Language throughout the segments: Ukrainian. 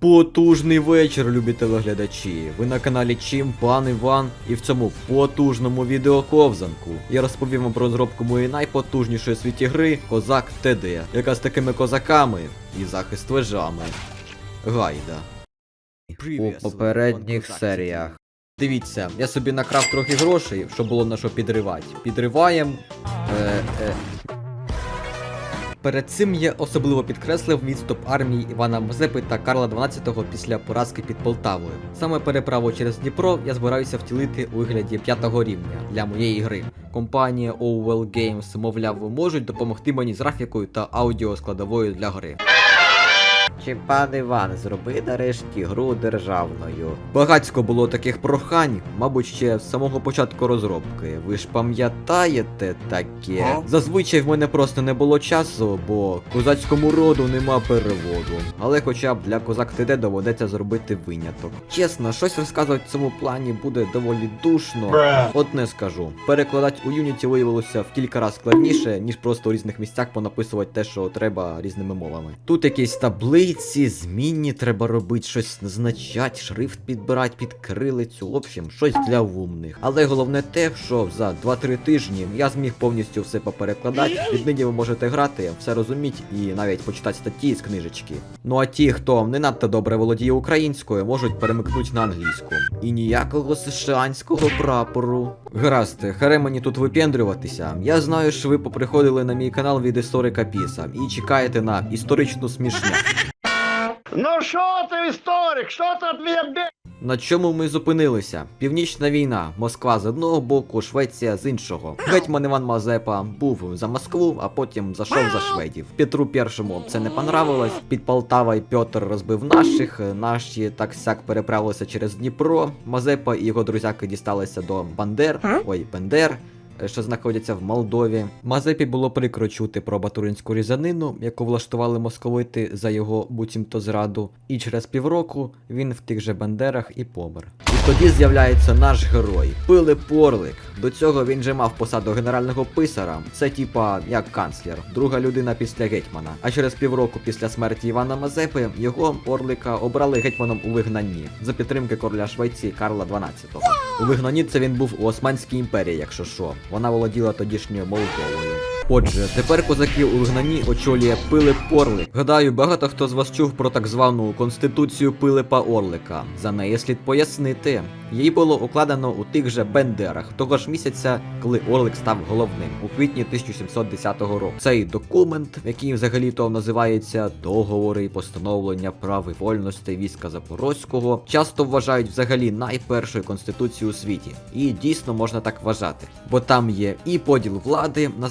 Потужний вечір, любі телеглядачі. Ви на каналі Чим, пан Іван, і в цьому потужному відеоковзанку я розповім вам про розробку моєї найпотужнішої в світі гри Козак ТД, яка з такими козаками і захист вежами. Гайда. У попередніх серіях. Дивіться, я собі накрав трохи грошей, щоб було на що підривати. Підриваєм. Е, е, Перед цим я особливо підкреслив відступ армії Івана Мазепи та Карла XII після поразки під Полтавою. Саме переправу через Дніпро я збираюся втілити у вигляді п'ятого рівня для моєї гри. Компанія Owell Games, мовляв, можуть допомогти мені з графікою та аудіоскладовою для гри. Чи пан Іван, зроби нарешті гру державною. Багацько було таких прохань, мабуть, ще з самого початку розробки. Ви ж пам'ятаєте таке? Зазвичай в мене просто не було часу, бо козацькому роду нема переводу. Але хоча б для козак ТД доведеться зробити виняток. Чесно, щось розказувати в цьому плані буде доволі душно. От не скажу. Перекладати у Unity виявилося в кілька разів складніше, ніж просто у різних місцях понаписувати те, що треба різними мовами. Тут якісь таблиці, змінні, треба робити щось назначати, шрифт підбирати під крилицю, в общем, щось для умних. Але головне те, що за 2-3 тижні я зміг повністю все поперекладати. Віднині ви можете грати, все розуміти і навіть почитати статті з книжечки. Ну а ті, хто не надто добре володіє українською, можуть перемикнути на англійську. І ніякого сишанського прапору. Гаразд, харе мені тут випендрюватися. Я знаю, що ви поприходили на мій канал від історика Піса і чекаєте на історичну смішня. Ну що ти, історик? Що ти дві бе... На чому ми зупинилися? Північна війна, Москва з одного боку, Швеція з іншого. Гетьман Іван Мазепа був за Москву, а потім зайшов за шведів. Петру Першому це не понравилось. Під Полтавою Петр розбив наших. Наші так сяк переправилися через Дніпро. Мазепа і його друзяки дісталися до Бандер. Ой, Бендер. Що знаходяться в Молдові. Мазепі було прикро чути про батуринську різанину, яку влаштували московити за його буцімто зраду, і через півроку він в тих же бандерах і помер. І тоді з'являється наш герой Пилип Орлик. До цього він же мав посаду генерального писара. Це типа як канцлер, друга людина після гетьмана. А через півроку після смерті Івана Мазепи його Орлика обрали гетьманом у вигнанні за підтримки короля Швеції Карла XII. У вигнанні це він був у Османській імперії, якщо що. Вона володіла тодішньою Молдовою. Отже, тепер козаків у вигнанні очолює Пилип Орлик. Гадаю, багато хто з вас чув про так звану конституцію Пилипа Орлика. За неї слід пояснити. Її було укладено у тих же Бендерах, того ж місяця, коли Орлик став головним у квітні 1710 року. Цей документ, який взагалі-то називається договори і постановлення прав і вольностей війська Запорозького, часто вважають взагалі найпершою конституцією у світі. І дійсно можна так вважати, бо там є і поділ влади на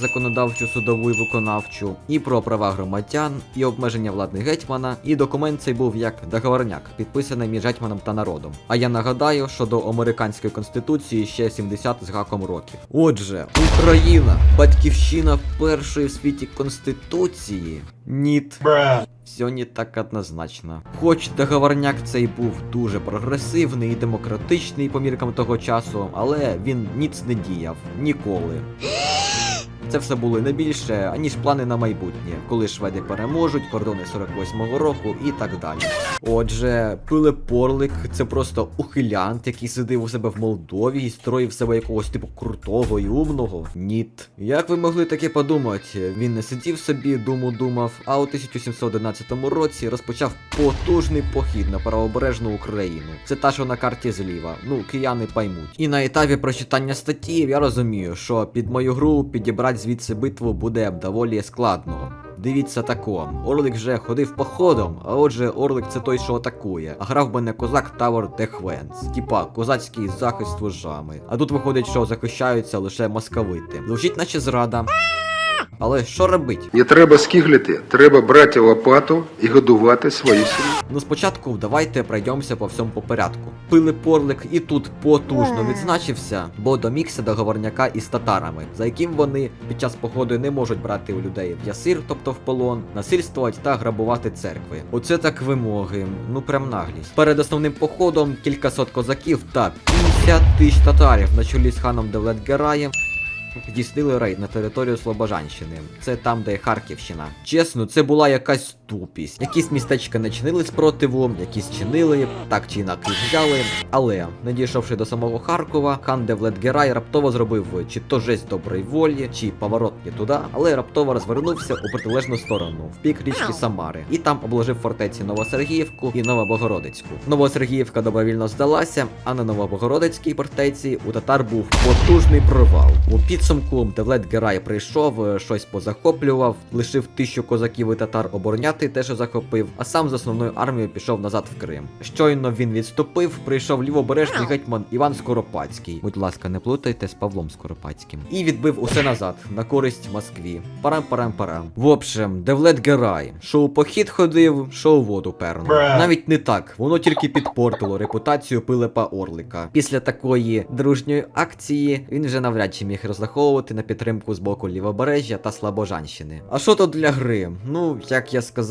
законодавчу, судову і виконавчу, і про права громадян, і обмеження влади гетьмана. І документ цей був як договорняк, підписаний між гетьманом та народом. А я нагадаю, що до американської конституції ще 70 з гаком років. Отже, Україна, батьківщина першої в світі конституції. Ніт. Все так однозначно. Хоч договорняк цей був дуже прогресивний і демократичний по міркам того часу, але він ніц не діяв ніколи. Це все було не більше, аніж плани на майбутнє, коли шведи переможуть, кордони 48-го року і так далі. Отже, Пилип Орлик це просто ухилянт, який сидив у себе в Молдові і строїв себе якогось типу крутого і умного. Ніт. Як ви могли таке подумати? Він не сидів собі, думу думав, а у 1711 році розпочав потужний похід на правобережну Україну. Це та, що на карті зліва. Ну, кияни поймуть. І на етапі прочитання статті я розумію, що під мою гру підібрати звідси битву буде доволі складно. Дивіться тако, Орлик вже ходив походом, а отже, Орлик це той, що атакує. А грав би не козак Тавор Дехвенс. типа козацький захист вожами. А тут виходить, що захищаються лише московити. Звучить наче зрада. Але що робить? І треба скиглити, треба брати лопату і годувати свою сім'ю. Ну спочатку давайте пройдемося по всьому по порядку. Пилип Орлик і тут потужно відзначився, бо домігся договорняка із татарами, за яким вони під час походу не можуть брати у людей в ясир, тобто в полон, насильствувати та грабувати церкви. Оце так вимоги, ну прям наглість. Перед основним походом кількасот козаків та 50 тисяч татарів на чолі з ханом Девлет-Гераєм здійснили рейд на територію Слобожанщини. Це там, де Харківщина. Чесно, це була якась тупість. Якісь містечка не чинили спротиву, якісь чинили, так чи інакше взяли. Але, не дійшовши до самого Харкова, хан Девлет-Герай раптово зробив чи то жесть доброї волі, чи поворот не туди, але раптово розвернувся у протилежну сторону, в бік річки Самари, і там обложив фортеці Новосергіївку і Новобогородицьку. Новосергіївка добровільно здалася, а на Новобогородицькій фортеці у татар був потужний провал. У підсумку Девлет Герай прийшов, е, щось позахоплював, лишив тисячу козаків і татар обороняти те, що захопив, а сам з основною армією пішов назад в Крим. Щойно він відступив, прийшов лівобережний гетьман Іван Скоропадський. Будь ласка, не плутайте з Павлом Скоропадським. І відбив усе назад на користь Москві. Парам-парам-парам. В общем, Девлет Герай, що у похід ходив, що у воду пернув. Навіть не так, воно тільки підпортило репутацію Пилипа Орлика. Після такої дружньої акції він вже навряд чи міг розраховувати на підтримку з боку Лівобережжя та Слобожанщини. А що то для гри? Ну, як я сказав,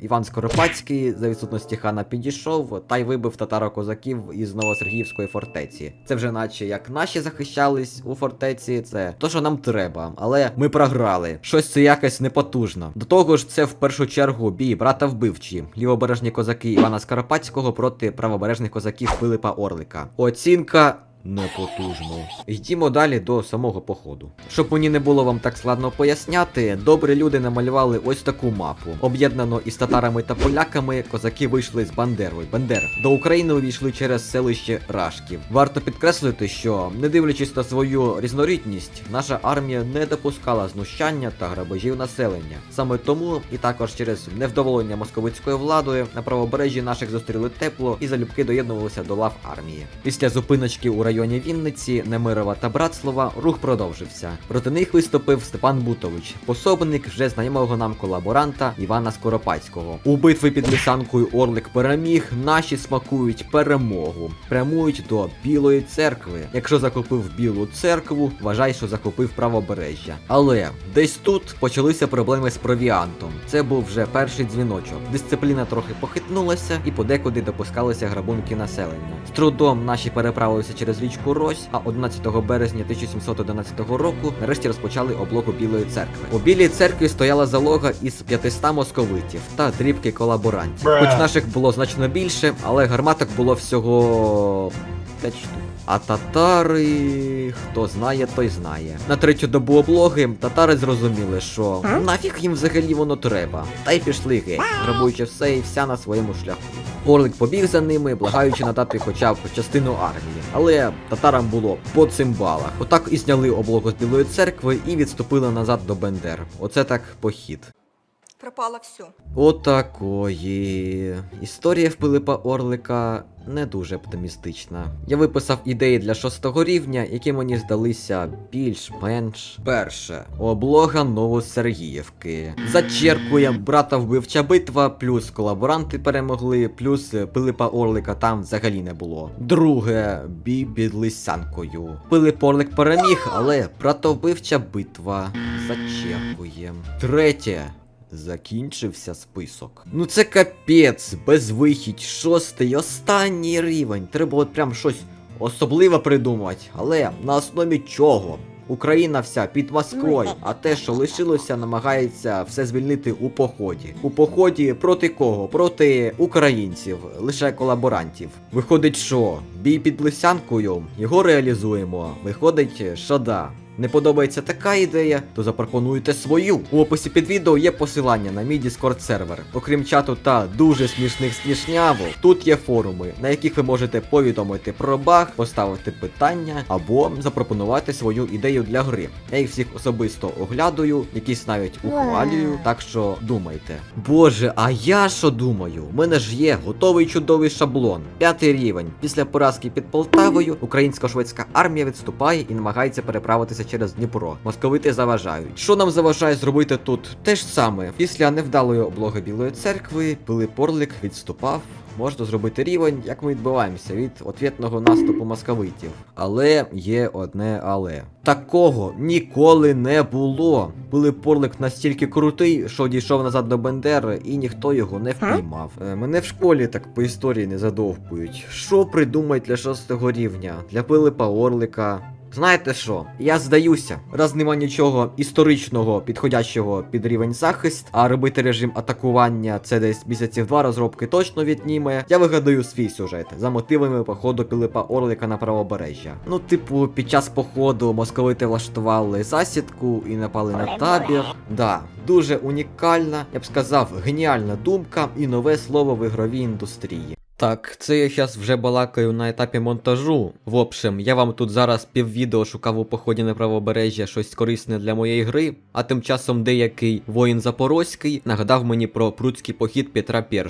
Іван Скоропадський за відсутності хана підійшов та й вибив татаро-козаків із Новосергіївської фортеці. Це вже наче як наші захищались у фортеці, це то, що нам треба, але ми програли. Щось це якось непотужно. До того ж, це в першу чергу бій брата вбивчі, лівобережні козаки Івана Скоропадського проти правобережних козаків Пилипа Орлика. Оцінка. Непотужно. Йдімо далі до самого походу. Щоб мені не було вам так складно поясняти, добрі люди намалювали ось таку мапу. Об'єднано із татарами та поляками, козаки вийшли з Бандерою. Бандер до України увійшли через селище Рашків. Варто підкреслити, що, не дивлячись на свою різнорідність, наша армія не допускала знущання та грабежів населення. Саме тому, і також через невдоволення московицькою владою, на правобережжі наших зустріли тепло і залюбки доєднувалися до лав армії. Після зупиночки у районі Вінниці, Немирова та Братслава рух продовжився. Проти них виступив Степан Бутович, пособник вже знайомого нам колаборанта Івана Скоропадського. У битві під Лисанкою Орлик переміг, наші смакують перемогу, прямують до Білої церкви. Якщо закупив Білу церкву, вважай, що закупив правобережжя. Але десь тут почалися проблеми з провіантом. Це був вже перший дзвіночок. Дисципліна трохи похитнулася і подекуди допускалися грабунки населення. З трудом наші переправилися через річку Рось, а 11 березня 1711 року нарешті розпочали облогу Білої церкви. У Білій церкві стояла залога із 500 московитів та дрібки колаборантів. Хоч наших було значно більше, але гарматок було всього 5 штук. А татари, хто знає, той знає. На третю добу облоги татари зрозуміли, що нафіг їм взагалі воно треба. Та й пішли геть, грабуючи все і вся на своєму шляху. Орлик побіг за ними, благаючи надати хоча б частину армії. Але татарам було по цимбалах. Отак і зняли облогу з Білої церкви і відступили назад до Бендер. Оце так похід. Пропало все. Отакої. Історія в Пилипа Орлика не дуже оптимістична. Я виписав ідеї для шостого рівня, які мені здалися більш-менш. Перше. Облога Новосергіївки. Зачеркуємо брата вбивча битва, плюс колаборанти перемогли, плюс Пилипа Орлика там взагалі не було. Друге. Бій під Лисянкою. Пилип Орлик переміг, але братовбивча битва. Зачеркуємо. Третє. Закінчився список. Ну це капець, безвихідь, шостий, останній рівень. Треба от прям щось особливе придумати. Але на основі чого? Україна вся під Москвою, а те, що лишилося, намагається все звільнити у поході. У поході проти кого? Проти українців, лише колаборантів. Виходить, що бій під Лисянкою, його реалізуємо. Виходить, що да. Не подобається така ідея, то запропонуйте свою. У описі під відео є посилання на мій Discord сервер. Окрім чату та дуже смішних смішнявок, тут є форуми, на яких ви можете повідомити про баг, поставити питання або запропонувати свою ідею для гри. Я їх всіх особисто оглядаю, якісь навіть ухвалюю, так що думайте. Боже, а я що думаю? У мене ж є готовий чудовий шаблон. П'ятий рівень. Після поразки під Полтавою українсько-шведська армія відступає і намагається переправитися через Дніпро. Московити заважають. Що нам заважає зробити тут? Те ж саме. Після невдалої облоги Білої церкви Пилип Орлик відступав. Можна зробити рівень, як ми відбиваємося від отвітного наступу московитів. Але є одне але. Такого ніколи не було. Пилип Орлик настільки крутий, що дійшов назад до Бендери, і ніхто його не впіймав. Е, Мене в школі так по історії не задовбують. Що придумають для шостого рівня? Для Пилипа Орлика. Знаєте що? Я здаюся, раз нема нічого історичного підходящого під рівень захист, а робити режим атакування це десь місяців два розробки точно відніме. Я вигадаю свій сюжет за мотивами походу Пілипа Орлика на правобережжя. Ну, типу, під час походу московити влаштували засідку і напали на табір. Да, дуже унікальна, я б сказав, геніальна думка і нове слово в ігровій індустрії. Так, це я зараз вже балакаю на етапі монтажу. В общем, я вам тут зараз піввідео шукав у поході на правобережжя щось корисне для моєї гри, а тим часом деякий воїн Запорозький нагадав мені про прудський похід Петра І.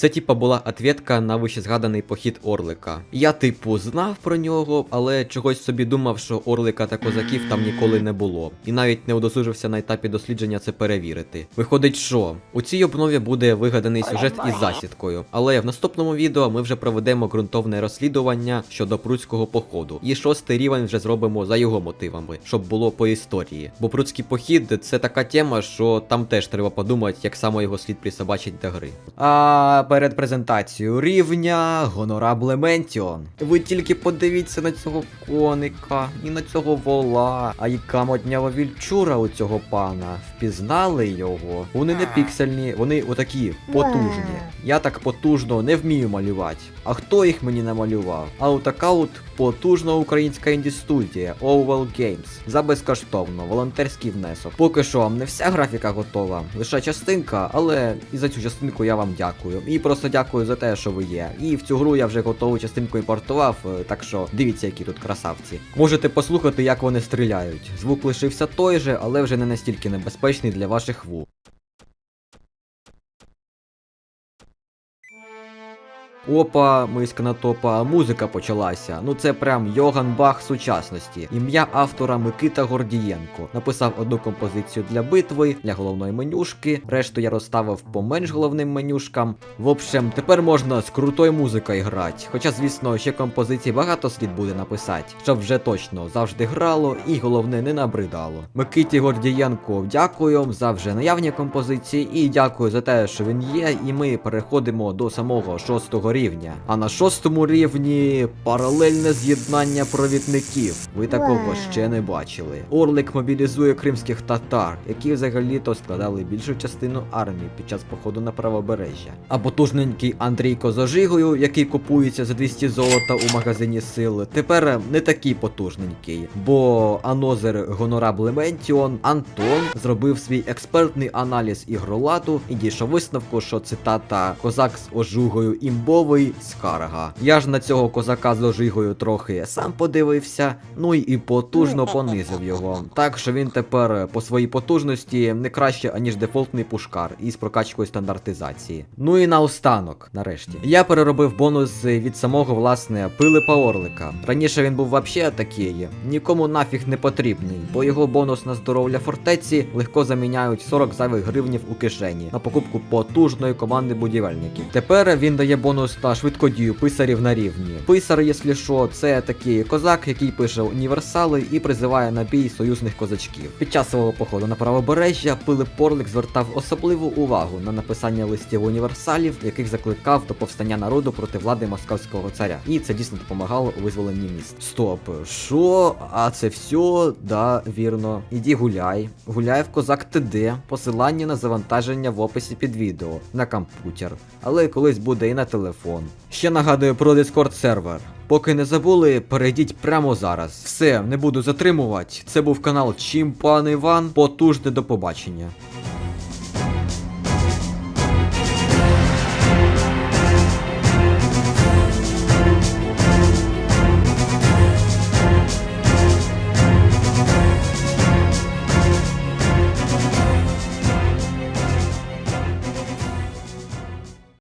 Це типа була ответка на вищезгаданий похід Орлика. Я, типу, знав про нього, але чогось собі думав, що Орлика та козаків там ніколи не було. І навіть не удосужився на етапі дослідження це перевірити. Виходить, що у цій обнові буде вигаданий сюжет із засідкою, але в наступному відео ми вже проведемо ґрунтовне розслідування щодо прудського походу. І шостий рівень вже зробимо за його мотивами, щоб було по історії. Бо прудський похід це така тема, що там теж треба подумати, як саме його слід присобачить до гри. А перед презентацією рівня Гонорабле Ментіон. Ви тільки подивіться на цього коника і на цього вола. А яка моднява вільчура у цього пана. Впізнали його. Вони не піксельні, вони отакі потужні. Я так потужно не вмію малювати. А хто їх мені намалював? А отака от потужна українська інді-студія Owell Games за безкоштовно, волонтерський внесок. Поки що не вся графіка готова, лише частинка, але і за цю частинку я вам дякую. І просто дякую за те, що ви є. І в цю гру я вже готову частинку імпортував, е, так що дивіться, які тут красавці. Можете послухати, як вони стріляють. Звук лишився той же, але вже не настільки небезпечний для ваших вух. Опа, миска на топа, музика почалася. Ну це прям Йоган Бах сучасності. Ім'я автора Микита Гордієнко. Написав одну композицію для битви, для головної менюшки. Решту я розставив по менш головним менюшкам. В общем, тепер можна з крутою музикою грати. Хоча, звісно, ще композицій багато слід буде написати, щоб вже точно завжди грало і головне не набридало. Микиті Гордієнко, дякую за вже наявні композиції і дякую за те, що він є. І ми переходимо до самого шостого рівня. А на шостому рівні паралельне з'єднання провідників. Ви такого ще не бачили. Орлик мобілізує кримських татар, які взагалі-то складали більшу частину армії під час походу на правобережжя. А потужненький Андрійко з ожигою, який купується за 200 золота у магазині сил, тепер не такий потужненький. Бо Анозер Гонорабле Ментіон Антон зробив свій експертний аналіз ігролату і дійшов висновку, що цитата Козак з ожугою імбовий скарга. Я ж на цього козака з ожигою трохи сам подивився, ну і потужно понизив його. Так що він тепер по своїй потужності не краще, аніж дефолтний пушкар із прокачкою стандартизації. Ну і наостанок, нарешті. Я переробив бонус від самого власне Пилипа Орлика. Раніше він був вообще такий, нікому нафіг не потрібний, бо його бонус на здоров'я фортеці легко заміняють 40 зайвих гривнів у кишені на покупку потужної команди будівельників. Тепер він дає бонус на швидкодію писарів на рівні. Писар, якщо що, це такий козак, який пише універсали і призиває на бій союзних козачків. Під час свого походу на правобережжя Пилип Порлик звертав особливу увагу на написання листів універсалів, яких закликав до повстання народу проти влади московського царя. І це дійсно допомагало у визволенні міст. Стоп, що? А це все? Да, вірно. Іди гуляй. Гуляй в козак ТД. Посилання на завантаження в описі під відео на комп'ютер. Але колись буде і на телефон. Ще нагадую про Discord сервер. Поки не забули, перейдіть прямо зараз. Все, не буду затримувати. Це був канал Чим пан Іван. Потужне до побачення.